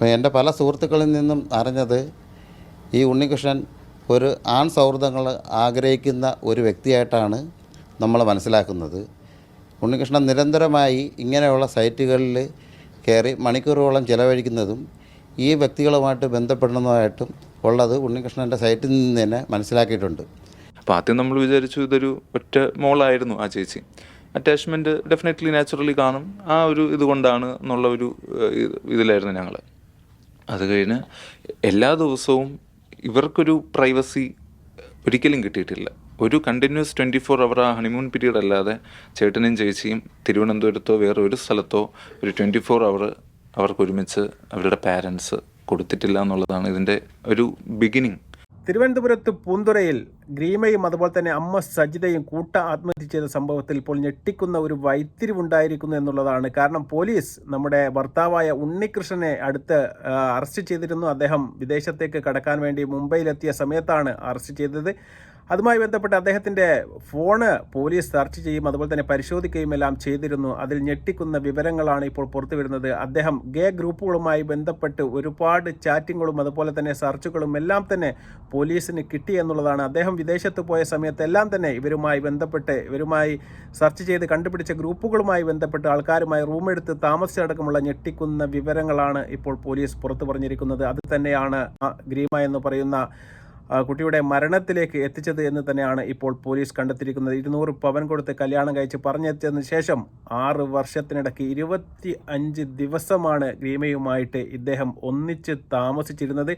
അപ്പോൾ എന്റെ പല സുഹൃത്തുക്കളിൽ നിന്നും അറിഞ്ഞത് ഈ ഉണ്ണികൃഷ്ണൻ ഒരു ആൺ സൗഹൃദങ്ങൾ ആഗ്രഹിക്കുന്ന ഒരു വ്യക്തിയായിട്ടാണ് നമ്മൾ മനസ്സിലാക്കുന്നത്. ഉണ്ണികൃഷ്ണൻ നിരന്തരമായി ഇങ്ങനെയുള്ള സൈറ്റുകളിൽ കയറി മണിക്കൂറുകളോളം ചിലവഴിക്കുന്നതും ഈ വ്യക്തികളുമായിട്ട് ബന്ധപ്പെടുന്നതുമായിട്ടും ഉള്ളത് ഉണ്ണികൃഷ്ണന്റെ സൈറ്റിൽ നിന്ന് തന്നെ മനസ്സിലാക്കിയിട്ടുണ്ട്. അപ്പോൾ ആദ്യം നമ്മൾ വിചാരിച്ചു ഇതൊരു ഒറ്റ മോളായിരുന്നു ആ ചേച്ചി. അറ്റാച്ച്മെന്റ് ഡെഫിനറ്റ്ലി നാച്ചുറലി കാണും. ആ ഒരു ഇതുകൊണ്ടാണ് എന്നുള്ള ഒരു ഇതിലായിരുന്നു ഞങ്ങൾ അത് കഴിഞ്ഞ് എല്ലാ ദിവസവും ഇവർക്കൊരു പ്രൈവസി ഒരിക്കലും കിട്ടിയിട്ടില്ല. ഒരു കണ്ടിന്യൂസ് ട്വന്റി ഫോർ അവർ ആ ഹണിമൂൺ പീരീഡ് അല്ലാതെ ചേട്ടനും ചേച്ചിയും തിരുവനന്തപുരത്തോ വേറെ ഒരു സ്ഥലത്തോ ഒരു ട്വന്റി ഫോർ അവർ അവർക്ക് ഒരുമിച്ച് അവരുടെ പാരൻസ് കൊടുത്തിട്ടില്ല എന്നുള്ളതാണ് ഇതിന്റെ ഒരു ബിഗിനിങ് തിരുവനന്തപുരത്ത് പൂന്തുറയിൽ ഗ്രീമയും അതുപോലെ തന്നെ അമ്മ സജിതയും കൂട്ട ആത്മഹത്യ ചെയ്ത സംഭവത്തിൽ ഇപ്പോൾ ഞെട്ടിക്കുന്ന ഒരു വൈത്തിരിവുണ്ടായിരിക്കുന്നു എന്നുള്ളതാണ്. കാരണം പോലീസ് നമ്മുടെ ഭർത്താവായ ഉണ്ണികൃഷ്ണനെ അടുത്ത് അറസ്റ്റ് ചെയ്തിരുന്നു. അദ്ദേഹം വിദേശത്തേക്ക് കടക്കാൻ വേണ്ടി മുംബൈയിലെത്തിയ സമയത്താണ് അറസ്റ്റ് ചെയ്തത്. അതുമായി ബന്ധപ്പെട്ട് അദ്ദേഹത്തിന്റെ ഫോണ് പോലീസ് സെർച്ച് ചെയ്യും അതുപോലെ തന്നെ പരിശോധിക്കുകയും എല്ലാം ചെയ്തിരുന്നു. അതിൽ ഞെട്ടിക്കുന്ന വിവരങ്ങളാണ് ഇപ്പോൾ പുറത്തു വരുന്നത് അദ്ദേഹം ഗേ ഗ്രൂപ്പുകളുമായി ബന്ധപ്പെട്ട് ഒരുപാട് ചാറ്റിങ്ങുകളും അതുപോലെ തന്നെ സെർച്ചുകളും എല്ലാം തന്നെ പോലീസിന് കിട്ടി എന്നുള്ളതാണ്. അദ്ദേഹം വിദേശത്ത് പോയ സമയത്ത് എല്ലാം തന്നെ ഇവരുമായി ബന്ധപ്പെട്ട് ഇവരുമായി സെർച്ച് ചെയ്ത് കണ്ടുപിടിച്ച ഗ്രൂപ്പുകളുമായി ബന്ധപ്പെട്ട് ആൾക്കാരുമായി റൂമെടുത്ത് താമസിച്ചടക്കമുള്ള ഞെട്ടിക്കുന്ന വിവരങ്ങളാണ് ഇപ്പോൾ പോലീസ് പുറത്തു പറഞ്ഞിരിക്കുന്നത്. അത് തന്നെയാണ് ഗ്രീമ എന്ന് പറയുന്ന കുട്ടിയുടെ മരണത്തിലേക്ക് എത്തിച്ചത് എന്ന് തന്നെയാണ് ഇപ്പോൾ പോലീസ് കണ്ടെത്തിയിരിക്കുന്നത്. ഇരുന്നൂറ് പവൻ കൊടുത്ത് കല്യാണം കഴിച്ച് പറഞ്ഞെത്തിയതിന് ശേഷം ആറ് വർഷത്തിനിടയ്ക്ക് ഇരുപത്തി അഞ്ച് ദിവസമാണ് ഗ്രീമയുമായിട്ട് ഇദ്ദേഹം ഒന്നിച്ച് താമസിച്ചിരുന്നത്.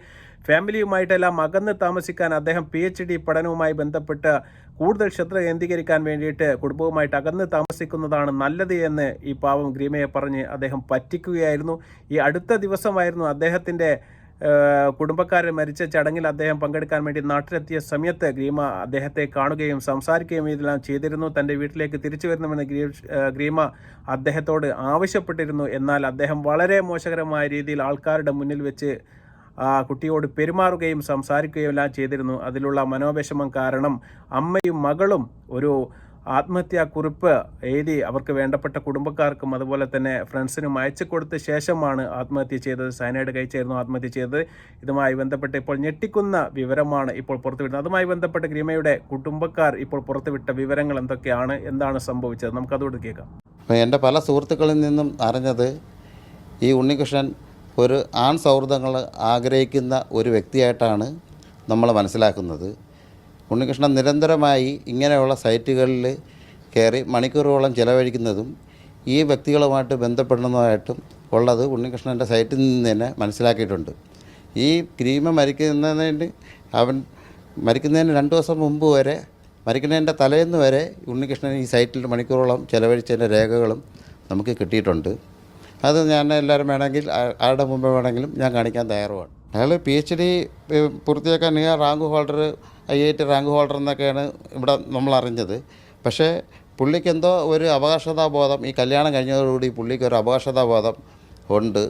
ഫാമിലിയുമായിട്ടെല്ലാം അകന്ന് താമസിക്കാൻ അദ്ദേഹം പി എച്ച് ഡി പഠനവുമായി ബന്ധപ്പെട്ട് കൂടുതൽ ശ്രദ്ധ കേന്ദ്രീകരിക്കാൻ വേണ്ടിയിട്ട് കുടുംബവുമായിട്ട് അകന്ന് താമസിക്കുന്നതാണ് നല്ലത് എന്ന് ഈ പാവം ഗ്രീമയെ പറഞ്ഞ് അദ്ദേഹം പറ്റിക്കുകയായിരുന്നു. ഈ അടുത്ത ദിവസമായിരുന്നു അദ്ദേഹത്തിന്റെ കുടുംബക്കാരൻ മരിച്ച ചടങ്ങിൽ അദ്ദേഹം പങ്കെടുക്കാൻ വേണ്ടി നാട്ടിലെത്തിയ സമയത്ത് ഗ്രീമ അദ്ദേഹത്തെ കാണുകയും സംസാരിക്കുകയും ഇതെല്ലാം ചെയ്തിരുന്നു. തന്റെ വീട്ടിലേക്ക് തിരിച്ചു വരണമെന്ന് ഗ്രീ ഗ്രീമ അദ്ദേഹത്തോട് ആവശ്യപ്പെട്ടിരുന്നു. എന്നാൽ അദ്ദേഹം വളരെ മോശകരമായ രീതിയിൽ ആൾക്കാരുടെ മുന്നിൽ വെച്ച് കുട്ടിയോട് പെരുമാറുകയും സംസാരിക്കുകയും എല്ലാം ചെയ്തിരുന്നു. അതിലുള്ള മനോവിഷമം കാരണം അമ്മയും മകളും ഒരു ആത്മഹത്യാ കുറിപ്പ് എഴുതി അവർക്ക് വേണ്ടപ്പെട്ട കുടുംബക്കാർക്കും അതുപോലെ തന്നെ ഫ്രണ്ട്സിനും അയച്ചു കൊടുത്ത ശേഷമാണ് ആത്മഹത്യ ചെയ്തത്. സയനൈഡ് കഴിച്ചായിരുന്നു ആത്മഹത്യ ചെയ്തത്. ഇതുമായി ബന്ധപ്പെട്ട് ഇപ്പോൾ ഞെട്ടിക്കുന്ന വിവരമാണ് ഇപ്പോൾ പുറത്തുവിടുന്നത്. അതുമായി ബന്ധപ്പെട്ട് ഗ്രീമയുടെ കുടുംബക്കാർ ഇപ്പോൾ പുറത്തുവിട്ട വിവരങ്ങൾ എന്തൊക്കെയാണ്? എന്താണ് സംഭവിച്ചത്? നമുക്കതോട് കേൾക്കാം. അപ്പോൾ എന്റെ പല സുഹൃത്തുക്കളിൽ നിന്നും അറിഞ്ഞത് ഈ ഉണ്ണികൃഷ്ണൻ ഒരു ആൺ സൗഹൃദങ്ങൾ ആഗ്രഹിക്കുന്ന ഒരു വ്യക്തിയായിട്ടാണ് നമ്മൾ മനസ്സിലാക്കുന്നത്. ഉണ്ണികൃഷ്ണൻ നിരന്തരമായി ഇങ്ങനെയുള്ള സൈറ്റുകളിൽ കയറി മണിക്കൂറുകളോളം ചിലവഴിക്കുന്നതും ഈ വ്യക്തികളുമായിട്ട് ബന്ധപ്പെടുന്നതായിട്ടും ഉള്ളത് ഉണ്ണികൃഷ്ണന്റെ സൈറ്റിൽ നിന്ന് തന്നെ മനസ്സിലാക്കിയിട്ടുണ്ട്. ഈ ക്രീമ മരിക്കുന്നതിന് അവൻ മരിക്കുന്നതിന് രണ്ട് ദിവസം മുമ്പ് വരെ മരിക്കുന്നതിന്റെ തലേന്ന് വരെ ഉണ്ണികൃഷ്ണൻ ഈ സൈറ്റിൽ മണിക്കൂറോളം ചിലവഴിച്ചതിന്റെ രേഖകളും നമുക്ക് കിട്ടിയിട്ടുണ്ട്. അത് ഞാൻ എല്ലാവരും വേണമെങ്കിൽ ആരുടെ മുമ്പ് വേണമെങ്കിലും ഞാൻ കാണിക്കാൻ തയ്യാറുമാണ്. അയാൾ പി എച്ച് ഡി പൂർത്തിയാക്കാൻ rank holder I I T rank holder എന്നൊക്കെയാണ് ഇവിടെ നമ്മൾ അറിഞ്ഞത്. പക്ഷേ പുള്ളിക്ക് എന്തോ ഒരു അവകാശതാബോധം ഈ കല്യാണം കഴിഞ്ഞതോടുകൂടി പുള്ളിക്ക് ഒരു അവകാശതാബോധം ഉണ്ട്.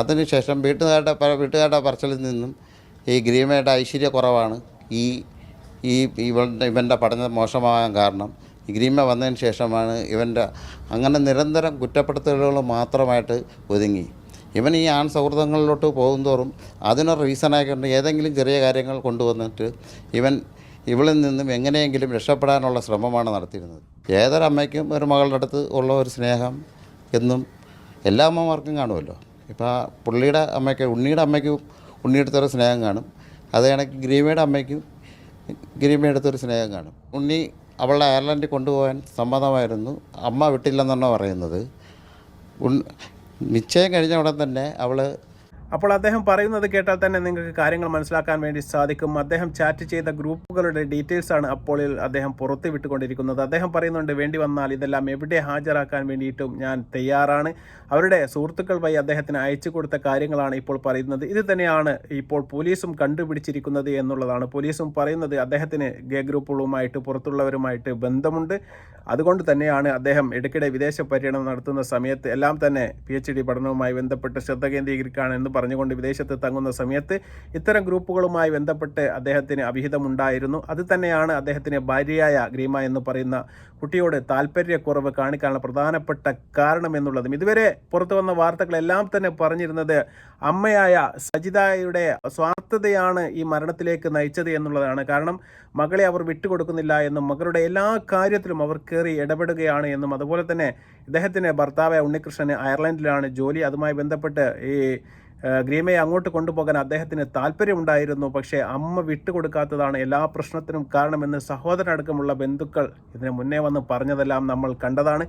അതിനുശേഷം വീട്ടുകാരുടെ വീട്ടുകാരുടെ പറച്ചിലിൽ നിന്നും ഈ ഗ്രീമയുടെ ഐശ്വര്യക്കുറവാണ് ഈ ഈ ഇവന്റെ ഇവന്റെ പഠനം മോശമാകാൻ കാരണം ഗ്രീമ വന്നതിന് ശേഷമാണ് ഇവന്റെ അങ്ങനെ നിരന്തരം കുറ്റപ്പെടുത്തലുകൾ മാത്രമായിട്ട് ഒതുങ്ങി. ഇവൻ ഈ ആൺ സൗഹൃദങ്ങളിലോട്ട് പോകുന്തോറും അതിനൊരു റീസണായിക്കൊണ്ട് ഏതെങ്കിലും ചെറിയ കാര്യങ്ങൾ കൊണ്ടുവന്നിട്ട് ഇവൻ ഇവളിൽ നിന്നും എങ്ങനെയെങ്കിലും രക്ഷപ്പെടാനുള്ള ശ്രമമാണ് നടത്തിയിരുന്നത്. ഏതൊരമ്മയ്ക്കും ഒരു മകളുടെ അടുത്ത് ഉള്ള ഒരു സ്നേഹം എന്നും എല്ലാ അമ്മമാർക്കും കാണുമല്ലോ. ഇപ്പോൾ പുള്ളിയുടെ അമ്മയ്ക്ക് ഉണ്ണിയുടെ അമ്മയ്ക്കും ഉണ്ണിയുടെ അടുത്തൊരു സ്നേഹം കാണും. അത് കണക്ക് ഗ്രീമയുടെ അമ്മയ്ക്കും ഗ്രീമയുടെ അടുത്തൊരു സ്നേഹം കാണും. ഉണ്ണി അവളെ അയർലൻഡിൽ കൊണ്ടുപോകാൻ സമ്മതമായിരുന്നു. അമ്മ വിട്ടില്ലെന്നാണ് പറയുന്നത്. നിശ്ചയം കഴിഞ്ഞ ഉടൻ തന്നെ അവൾ അപ്പോൾ അദ്ദേഹം പറയുന്നത് കേട്ടാൽ തന്നെ നിങ്ങൾക്ക് കാര്യങ്ങൾ മനസ്സിലാക്കാൻ വേണ്ടി സാധിക്കും. അദ്ദേഹം ചാറ്റ് ചെയ്ത ഗ്രൂപ്പുകളുടെ ഡീറ്റെയിൽസ് ആണ് അപ്പോൾ അദ്ദേഹം പുറത്ത് വിട്ടുകൊണ്ടിരിക്കുന്നത്. അദ്ദേഹം പറയുന്നുണ്ട് വേണ്ടി വന്നാൽ ഇതെല്ലാം എവിടെ ഹാജരാക്കാൻ വേണ്ടിയിട്ടും ഞാൻ തയ്യാറാണ്. അവരുടെ സുഹൃത്തുക്കൾ വഴി അദ്ദേഹത്തിന് അയച്ചു കൊടുത്ത കാര്യങ്ങളാണ് ഇപ്പോൾ പറയുന്നത്. ഇത് തന്നെയാണ് ഇപ്പോൾ പോലീസും കണ്ടുപിടിച്ചിരിക്കുന്നത് എന്നുള്ളതാണ്. പോലീസും പറയുന്നത് അദ്ദേഹത്തിന് ഗേ ഗ്രൂപ്പുകളുമായിട്ട് പുറത്തുള്ളവരുമായിട്ട് ബന്ധമുണ്ട്. അതുകൊണ്ട് തന്നെയാണ് അദ്ദേഹം ഇടയ്ക്കിടെ വിദേശ പര്യടനം നടത്തുന്ന സമയത്ത് എല്ലാം തന്നെ പി എച്ച് ഡി പഠനവുമായി ബന്ധപ്പെട്ട് ശ്രദ്ധ കേന്ദ്രീകരിക്കുകയാണ് എന്ന് പറഞ്ഞുകൊണ്ട് വിദേശത്ത് തങ്ങുന്ന സമയത്ത് ഇത്തരം ഗ്രൂപ്പുകളുമായി ബന്ധപ്പെട്ട് അദ്ദേഹത്തിന് അഭിഹിതമുണ്ടായിരുന്നു. അത് തന്നെയാണ് അദ്ദേഹത്തിന് ഭാര്യയായ ഗ്രീമ എന്ന് പറയുന്ന കുട്ടിയോട് താല്പര്യക്കുറവ് കാണിക്കാനുള്ള പ്രധാനപ്പെട്ട കാരണം എന്നുള്ളതും ഇതുവരെ പുറത്തു വന്ന വാർത്തകളെല്ലാം തന്നെ പറഞ്ഞിരുന്നത് അമ്മയായ സജിതയുടെ സ്വാർത്ഥതയാണ് ഈ മരണത്തിലേക്ക് നയിച്ചത് എന്നുള്ളതാണ്. കാരണം മകളെ അവർ വിട്ടുകൊടുക്കുന്നില്ല എന്നും മകളുടെ എല്ലാ കാര്യത്തിലും അവർ കയറി ഇടപെടുകയാണ് എന്നും അതുപോലെ തന്നെ ഇദ്ദേഹത്തിന്റെ ഭർത്താവായ ഉണ്ണികൃഷ്ണന് അയർലൻഡിലാണ് ജോലി. അതുമായി ബന്ധപ്പെട്ട് ഈ ഗ്രീമയെ അങ്ങോട്ട് കൊണ്ടുപോകാൻ അദ്ദേഹത്തിന് താല്പര്യമുണ്ടായിരുന്നു. പക്ഷേ അമ്മ വിട്ടുകൊടുക്കാത്തതാണ് എല്ലാ പ്രശ്നത്തിനും കാരണമെന്ന് സഹോദരനടക്കമുള്ള ബന്ധുക്കൾ ഇതിന് മുന്നേ വന്ന് പറഞ്ഞതെല്ലാം നമ്മൾ കണ്ടതാണ്.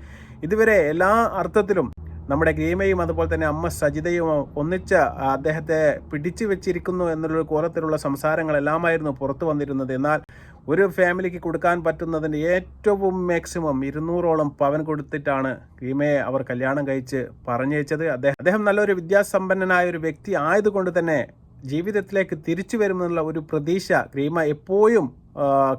ഇതുവരെ എല്ലാ അർത്ഥത്തിലും നമ്മുടെ ഗ്രീമയും അതുപോലെ തന്നെ അമ്മ സജിതയും ഒന്നിച്ച് അദ്ദേഹത്തെ പിടിച്ചു വെച്ചിരിക്കുന്നു എന്നുള്ളൊരു കോലത്തിലുള്ള സംസാരങ്ങളെല്ലാമായിരുന്നു പുറത്തു വന്നിരുന്നത്. എന്നാൽ ഒരു ഫാമിലിക്ക് കൊടുക്കാൻ പറ്റുന്നതിന്റെ ഏറ്റവും മാക്സിമം ഇരുന്നൂറോളം പവൻ കൊടുത്തിട്ടാണ് ഗ്രീമയെ അവർ കല്യാണം കഴിച്ച് പറഞ്ഞയച്ചത്. അദ്ദേഹം അദ്ദേഹം നല്ലൊരു വിദ്യാസമ്പന്നനായ ഒരു വ്യക്തി ആയതുകൊണ്ട് തന്നെ ജീവിതത്തിലേക്ക് തിരിച്ചു വരുമെന്നുള്ള ഒരു പ്രതീക്ഷ ഗ്രീമ എപ്പോഴും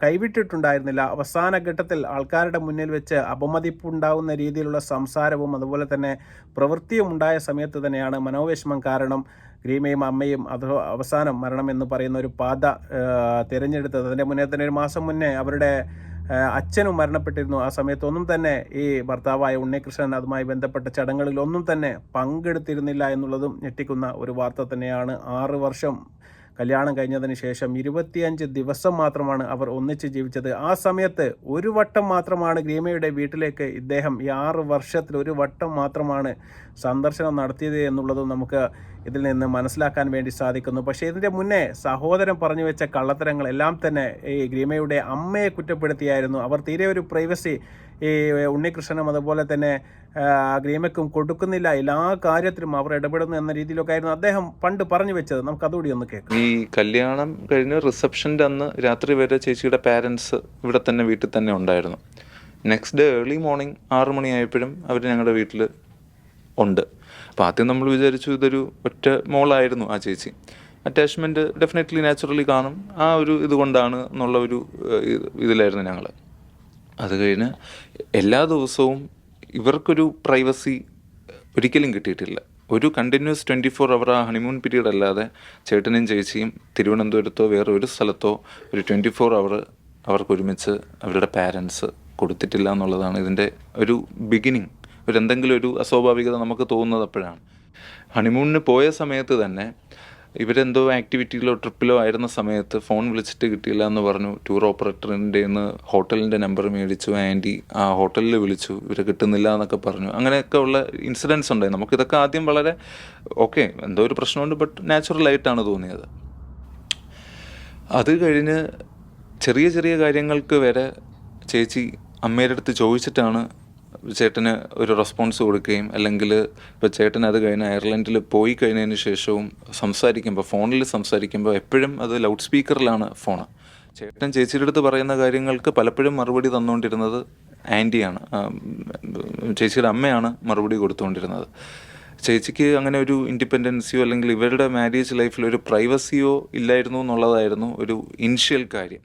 കൈവിട്ടിട്ടുണ്ടായിരുന്നില്ല. അവസാന ഘട്ടത്തിൽ ആൾക്കാരുടെ മുന്നിൽ വെച്ച് അപമതിപ്പുണ്ടാവുന്ന രീതിയിലുള്ള സംസാരവും അതുപോലെ തന്നെ പ്രവൃത്തിയും ഉണ്ടായ സമയത്ത് തന്നെയാണ് മനോവിഷമം കാരണം ഗ്രീമയും അമ്മയും അത് അവസാനം മരണം എന്ന് പറയുന്ന ഒരു പാത തിരഞ്ഞെടുത്തത്. അതിന്റെ മുന്നേ തന്നെ ഒരു മാസം മുന്നേ അവരുടെ അച്ഛനും മരണപ്പെട്ടിരുന്നു. ആ സമയത്തൊന്നും തന്നെ ഈ ഭർത്താവായ ഉണ്ണികൃഷ്ണൻ അതുമായി ബന്ധപ്പെട്ട ചടങ്ങുകളിൽ ഒന്നും തന്നെ പങ്കെടുത്തിരുന്നില്ല എന്നുള്ളതും ഞെട്ടിക്കുന്ന ഒരു വാർത്ത തന്നെയാണ്. ആറ് വർഷം കല്യാണം കഴിഞ്ഞതിന് ശേഷം ഇരുപത്തിയഞ്ച് ദിവസം മാത്രമാണ് അവർ ഒന്നിച്ച് ജീവിച്ചത്. ആ സമയത്ത് ഒരു വട്ടം മാത്രമാണ് ഗ്രീമയുടെ വീട്ടിലേക്ക് ഇദ്ദേഹം ഈ ആറ് വർഷത്തിൽ ഒരു വട്ടം മാത്രമാണ് സന്ദർശനം നടത്തിയത് എന്നുള്ളതും നമുക്ക് ഇതിൽ നിന്ന് മനസ്സിലാക്കാൻ വേണ്ടി സാധിക്കുന്നു. പക്ഷേ ഇതിന്റെ മുന്നേ സഹോദരൻ പറഞ്ഞു വെച്ച കള്ളത്തരങ്ങൾ എല്ലാം തന്നെ ഈ ഗ്രീമയുടെ അമ്മയെ കുറ്റപ്പെടുത്തിയായിരുന്നു. അവർ തീരെ ഒരു പ്രൈവസി ഈ ഉണ്ണികൃഷ്ണനും അതുപോലെ തന്നെ ഗ്രീമയ്ക്കും കൊടുക്കുന്നില്ല. എല്ലാ കാര്യത്തിലും അവർ ഇടപെടുന്നു എന്ന രീതിയിലൊക്കെ ആയിരുന്നു അദ്ദേഹം പണ്ട് പറഞ്ഞു വെച്ചത്. നമുക്ക് അതുകൂടി ഒന്ന് കേൾക്കാം. ഈ കല്യാണം കഴിഞ്ഞ് റിസപ്ഷന്റെ അന്ന് രാത്രി വരെ ചേച്ചിയുടെ പാരൻസ് ഇവിടെ തന്നെ വീട്ടിൽ തന്നെ ഉണ്ടായിരുന്നു. നെക്സ്റ്റ് ഡേ ഏർലി മോർണിംഗ് ആറ് മണിയായപ്പോഴും അവർ ഞങ്ങളുടെ വീട്ടിൽ ഉണ്ട്. അപ്പോൾ ആദ്യം നമ്മൾ വിചാരിച്ചു ഇതൊരു ഒറ്റ മോളായിരുന്നു ആ ചേച്ചി. അറ്റാച്ച്മെന്റ് ഡെഫിനറ്റ്ലി നാച്ചുറലി കാണും. ആ ഒരു ഇതുകൊണ്ടാണ് എന്നുള്ള ഒരു ഇതിലായിരുന്നു ഞങ്ങൾ അത് കഴിഞ്ഞ് എല്ലാ ദിവസവും ഇവർക്കൊരു പ്രൈവസി ഒരിക്കലും കിട്ടിയിട്ടില്ല. ഒരു കണ്ടിന്യൂസ് ട്വന്റി ഫോർ അവർ ആ ഹണിമൂൺ പീരീഡ് അല്ലാതെ ചേട്ടനും ചേച്ചിയും തിരുവനന്തപുരത്തോ വേറെ ഒരു സ്ഥലത്തോ ഒരു ട്വന്റി ഫോർ അവർ അവർക്ക് ഒരുമിച്ച് അവരുടെ പാരൻസ് കൊടുത്തിട്ടില്ല എന്നുള്ളതാണ് ഇതിന്റെ ഒരു ബിഗിനിങ് ഒരു എന്തെങ്കിലും ഒരു അസ്വാഭാവികത നമുക്ക് തോന്നുന്നത് അപ്പോഴാണ്. ഹണിമൂണിന് പോയ സമയത്ത് തന്നെ ഇവരെന്തോ ആക്ടിവിറ്റിയിലോ ട്രിപ്പിലോ ആയിരുന്ന സമയത്ത് ഫോൺ വിളിച്ചിട്ട് കിട്ടിയില്ല എന്ന് പറഞ്ഞു. ടൂർ ഓപ്പറേറ്ററിന്റെ നിന്ന് ഹോട്ടലിന്റെ നമ്പർ മേടിച്ചു. ആന്റി ആ ഹോട്ടലിൽ വിളിച്ചു. ഇവരെ കിട്ടുന്നില്ല എന്നൊക്കെ പറഞ്ഞു. അങ്ങനെയൊക്കെ ഉള്ള ഇൻസിഡൻസ് ഉണ്ടായി. നമുക്കിതൊക്കെ ആദ്യം വളരെ ഓക്കെ എന്തോ ഒരു പ്രശ്നമുണ്ട് ബട്ട് നാച്ചുറൽ ആയിട്ടാണ് തോന്നിയത്. അത് കഴിഞ്ഞ് ചെറിയ ചെറിയ കാര്യങ്ങൾക്ക് വരെ ചേച്ചി അമ്മയുടെ അടുത്ത് ചോദിച്ചിട്ടാണ് ചേട്ടന് ഒരു റെസ്പോൺസ് കൊടുക്കുകയും അല്ലെങ്കിൽ ഇപ്പോൾ ചേട്ടൻ അത് കഴിഞ്ഞ് അയർലൻഡിൽ പോയി കഴിഞ്ഞതിന് ശേഷവും സംസാരിക്കുമ്പോൾ ഫോണിൽ സംസാരിക്കുമ്പോൾ എപ്പോഴും അത് ലൗഡ് സ്പീക്കറിലാണ് ഫോൺ ചേട്ടൻ ചേച്ചിയുടെ അടുത്ത് പറയുന്ന കാര്യങ്ങൾക്ക് പലപ്പോഴും മറുപടി തന്നുകൊണ്ടിരുന്നത് ആന്റിയാണ്. ചേച്ചിയുടെ അമ്മയാണ് മറുപടി കൊടുത്തുകൊണ്ടിരുന്നത്. ചേച്ചിക്ക് അങ്ങനെ ഒരു ഇൻഡിപെൻഡൻസിയോ അല്ലെങ്കിൽ ഇവരുടെ മാരേജ് ലൈഫിൽ ഒരു പ്രൈവസിയോ ഇല്ലായിരുന്നു എന്നുള്ളതായിരുന്നു ഒരു ഇനിഷ്യൽ കാര്യം.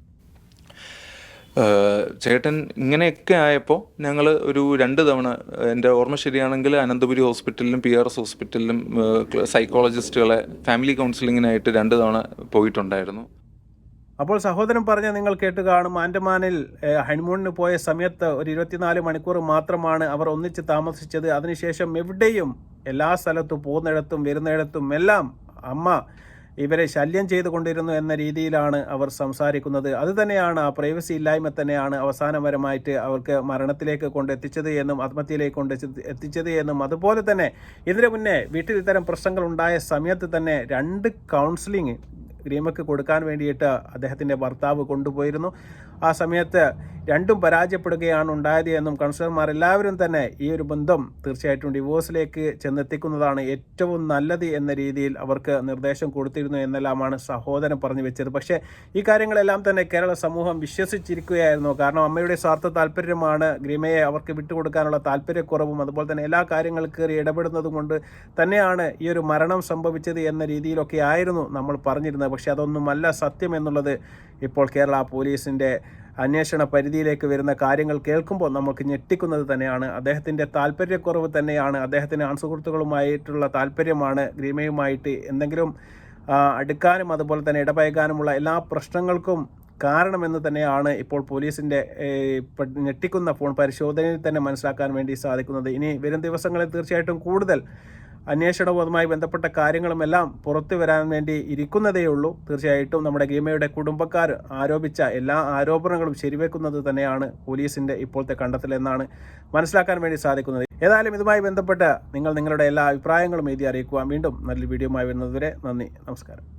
ചേട്ടൻ ഇങ്ങനെയൊക്കെ ആയപ്പോൾ ഞങ്ങൾ ഒരു രണ്ട് തവണ എന്റെ ഓർമ്മ ശരിയാണെങ്കിൽ അനന്തപുരി ഹോസ്പിറ്റലിലും പി ആർ എസ് ഹോസ്പിറ്റലിലും സൈക്കോളജിസ്റ്റുകളെ ഫാമിലി കൗൺസിലിങ്ങിനായിട്ട് രണ്ട് തവണ പോയിട്ടുണ്ടായിരുന്നു. അപ്പോൾ സഹോദരൻ പറഞ്ഞ നിങ്ങൾ കേട്ട് കാണും ആൻഡമാനിൽ ഹണിമൂണിന് പോയ സമയത്ത് ഒരു ഇരുപത്തിനാല് മണിക്കൂർ മാത്രമാണ് അവർ ഒന്നിച്ച് താമസിച്ചത്. അതിനുശേഷം എവിടെയും എല്ലാ സ്ഥലത്തും പോകുന്നിടത്തും വരുന്നിടത്തും എല്ലാം അമ്മ ഇവരെ ശല്യം ചെയ്തുകൊണ്ടിരുന്നു എന്ന രീതിയിലാണ് അവർ സംസാരിക്കുന്നത്. അതുതന്നെയാണ് ആ പ്രൈവസി ഇല്ലായ്മ തന്നെയാണ് അവസാനപരമായിട്ട് അവർക്ക് മരണത്തിലേക്ക് കൊണ്ടെത്തിച്ചത് എന്നും ആത്മഹത്യയിലേക്ക് കൊണ്ട് എത്തിച്ചത് എന്നും. അതുപോലെ തന്നെ ഇതിനു മുന്നേ വീട്ടിൽ ഇത്തരം പ്രശ്നങ്ങൾ ഉണ്ടായ സമയത്ത് തന്നെ രണ്ട് കൗൺസിലിംഗ് റീമക്ക് കൊടുക്കാൻ വേണ്ടിയിട്ട് അദ്ദേഹത്തിന്റെ ഭർത്താവ് കൊണ്ടുപോയിരുന്നു. ആ സമയത്ത് രണ്ടും പരാജയപ്പെടുകയാണ് ഉണ്ടായത് എന്നും കൺസ്യൂമർമാർ എല്ലാവരും തന്നെ ഈ ഒരു ബന്ധം തീർച്ചയായിട്ടും ഡിവോഴ്സിലേക്ക് ചെന്നെത്തിക്കുന്നതാണ് ഏറ്റവും നല്ലത് എന്ന രീതിയിൽ അവർക്ക് നിർദ്ദേശം കൊടുത്തിരുന്നു എന്നെല്ലാമാണ് സഹോദരൻ പറഞ്ഞു വെച്ചത്. പക്ഷേ ഈ കാര്യങ്ങളെല്ലാം തന്നെ കേരള സമൂഹം വിശ്വസിച്ചിരിക്കുകയായിരുന്നു. കാരണം അമ്മയുടെ സ്വാർത്ഥ താല്പര്യമാണ് ഗ്രീമയെ അവർക്ക് വിട്ടുകൊടുക്കാനുള്ള താല്പര്യക്കുറവും അതുപോലെ തന്നെ എല്ലാ കാര്യങ്ങളും കയറി ഇടപെടുന്നതും കൊണ്ട് തന്നെയാണ് ഈ ഒരു മരണം സംഭവിച്ചത് എന്ന രീതിയിലൊക്കെ ആയിരുന്നു നമ്മൾ പറഞ്ഞിരുന്നത്. പക്ഷേ അതൊന്നുമല്ല സത്യം എന്നുള്ളത് ഇപ്പോൾ കേരള പോലീസിന്റെ അന്വേഷണ പരിധിയിലേക്ക് വരുന്ന കാര്യങ്ങൾ കേൾക്കുമ്പോൾ നമുക്ക് ഞെട്ടിക്കുന്നത് തന്നെയാണ്. അദ്ദേഹത്തിന്റെ താല്പര്യക്കുറവ് തന്നെയാണ്. അദ്ദേഹത്തിന് ആൺസുഹൃത്തുക്കളുമായിട്ടുള്ള താല്പര്യമാണ് ഗ്രീമയുമായിട്ട് എന്തെങ്കിലും അടുക്കാനും അതുപോലെ തന്നെ ഇടപഴകാനുമുള്ള എല്ലാ പ്രശ്നങ്ങൾക്കും കാരണമെന്ന് തന്നെയാണ് ഇപ്പോൾ പോലീസിന്റെ ഞെട്ടിക്കുന്ന ഫോൺ പരിശോധനയിൽ തന്നെ മനസ്സിലാക്കാൻ വേണ്ടി സാധിക്കുന്നത്. ഇനി വരും ദിവസങ്ങളിൽ തീർച്ചയായിട്ടും കൂടുതൽ അന്വേഷണവുമായി ബന്ധപ്പെട്ട കാര്യങ്ങളും എല്ലാം പുറത്തു വരാൻ വേണ്ടി ഇരിക്കുന്നതേ ഉള്ളൂ തീർച്ചയായിട്ടും നമ്മുടെ ഗീമയുടെ കുടുംബക്കാർ ആരോപിച്ച എല്ലാ ആരോപണങ്ങളും ശരിവെക്കുന്നത് തന്നെയാണ് പോലീസിന്റെ ഇപ്പോഴത്തെ കണ്ടെത്തലെന്നാണ് മനസ്സിലാക്കാൻ വേണ്ടി സാധിക്കുന്നത്. ഏതായാലും ഇതുമായി ബന്ധപ്പെട്ട് നിങ്ങൾ നിങ്ങളുടെ എല്ലാ അഭിപ്രായങ്ങളും എഴുതി അറിയിക്കുക വീണ്ടും നല്ലൊരു വീഡിയോയുമായി വരുന്നതുവരെ നന്ദി നമസ്കാരം.